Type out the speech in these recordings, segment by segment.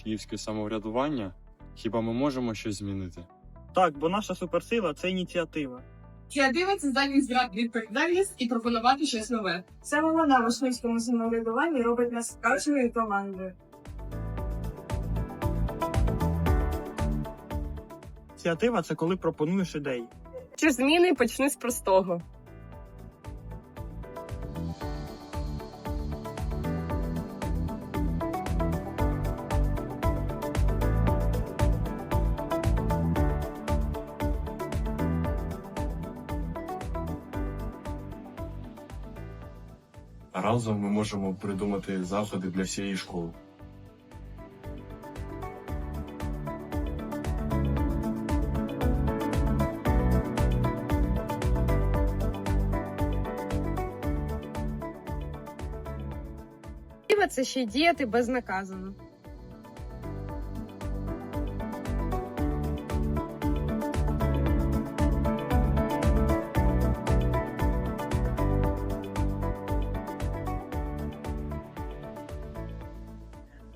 учнівське самоврядування, хіба ми можемо щось змінити? Так, бо наша суперсила це ініціатива. Ініціатива це здатність брати відповідальність і пропонувати щось нове. Саме вона в учнівському самоврядуванні робить нас справжньою командою. Ініціатива це коли пропонуєш ідеї. Чи зміни почни з простого. Разом ми можемо придумати заходи для всієї школи. Це ще діяти безнаказано.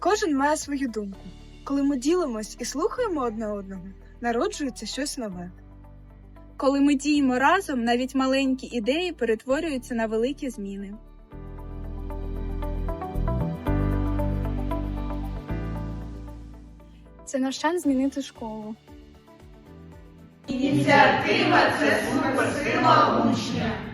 Кожен має свою думку. Коли ми ділимось і слухаємо одне одного, народжується щось нове. Коли ми діємо разом, навіть маленькі ідеї перетворюються на великі зміни. Це наш шанс змінити школу. Ініціатива це суперсила учня.